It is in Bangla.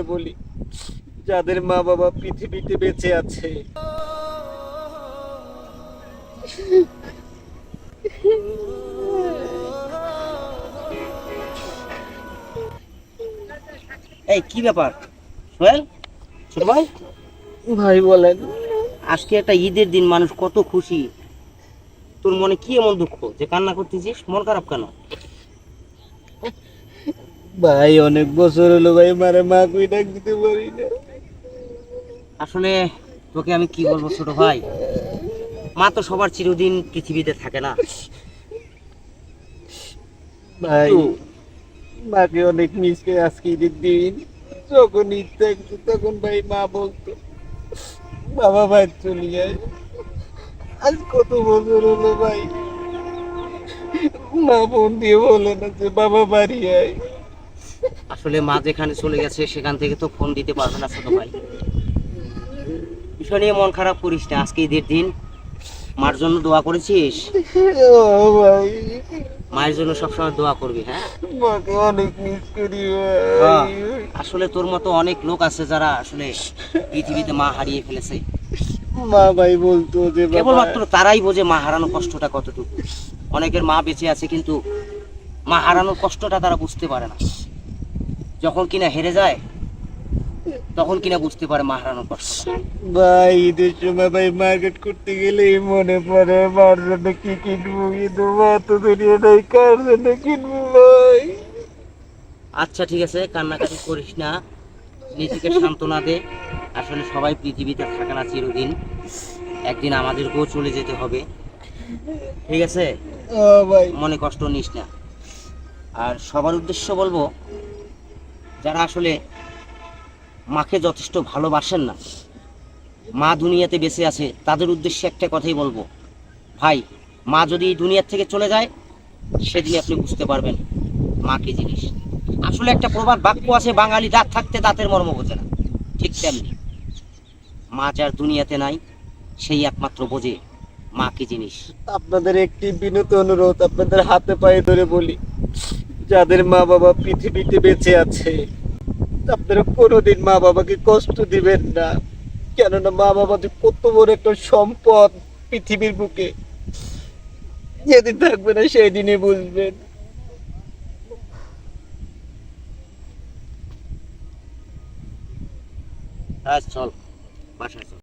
ধরে বলি যাদের মা বাবা পৃথিবীতে বেঁচে আছে। এই কি ব্যাপার? সোহেল? ছোট ভাই? ভাই বলেন। আজকে একটা ঈদের দিন মানুষ কত খুশি। তোর মনে কি এমন দুঃখ যে কান্না করতেছিস? মন খারাপ কেন? ভাই অনেক বছর হলো ভাই মারে মা কই ডাক দিতে পারি না। আসলে তোকে আমি কি বলব ছোট ভাই? মা তো সবার চিরদিন পৃথিবীতে থাকে না। ভাই মাকে অনেক মিস করে আজকে ঈদের দিন। যখন ঈদ থাকতো তখন ভাই মা বলতো বাবা ভাই চলে যায় আজ কত বছর হলো ভাই? মা বোন দিয়ে বলে না যে বাবা বাড়ি আয়। আসলে মা যেখানে চলে গেছে সেখান থেকে তো ফোন দিতে পারবে না ছোট ভাই। বিষয় নিয়ে মন খারাপ করিস না আজকে ঈদের দিন। মার জন্য দোয়া করেছিস? মায়ের জন্য সবসময় দোয়া করবি হ্যাঁ? অনেক মিস করি হ্যাঁ। আসলে তোর মতো অনেক লোক আছে যারা আসলে পৃথিবীতে মা হারিয়ে ফেলেছে। মা ভাই বলতো যে কেবলমাত্র তারাই বোঝে মা হারানো কষ্টটা কতটুকু। অনেকের মা বেঁচে আছে কিন্তু মা হারানোর কষ্টটা তারা বুঝতে পারে না। যখন কিনা হেরে যায় তখন কিনা বুঝতে পারে মা হারানোর কষ্ট ভাই ঈদের সময় ভাই মার্কেট করতে গেলেই মনে পড়ে মার জন্য কি কিনবো কিন্তু মা তো দুনিয়া নাই কার জন্য কিনবো ভাই? আচ্ছা ঠিক আছে কান্নাকাটি করিস না নিজেকে সান্ত্বনা দে। আসলে সবাই পৃথিবীতে থাকে না চিরদিন। একদিন আমাদেরকেও চলে যেতে হবে। ঠিক আছে? ও ভাই। মনে কষ্ট নিস না। আর সবার উদ্দেশ্য বলব যারা আসলে মাকে যথেষ্ট ভালোবাসেন না, মা দুনিয়াতে বেঁচে আছে, তাদের উদ্দেশ্যে একটা কথাই বলব। ভাই, মা যদি দুনিয়ার থেকে চলে যায় সেদিন আপনি বুঝতে পারবেন মা কি জিনিস। আসলে একটা প্রবাদ বাক্য আছে, বাঙালি দাঁত থাকতে দাঁতের মর্ম বোঝে না। ঠিক তেমনি মা যার দুনিয়াতে নাই, সেই একমাত্র বোঝে মা কি জিনিস। আপনাদের একটি বিনীত অনুরোধ, আপনাদের হাতে পায়ে ধরে বলি। যাদের মা বাবা পৃথিবীতে বেঁচে আছে, আপনারা কোনোদিন মা বাবাকে কষ্ট দিবেন না। কেননা মা বাবা যে কত বড় একটা সম্পদ পৃথিবীর বুকে, যেদিন থাকবে না সেই দিনে বুঝবেন চল, বাসায় চল।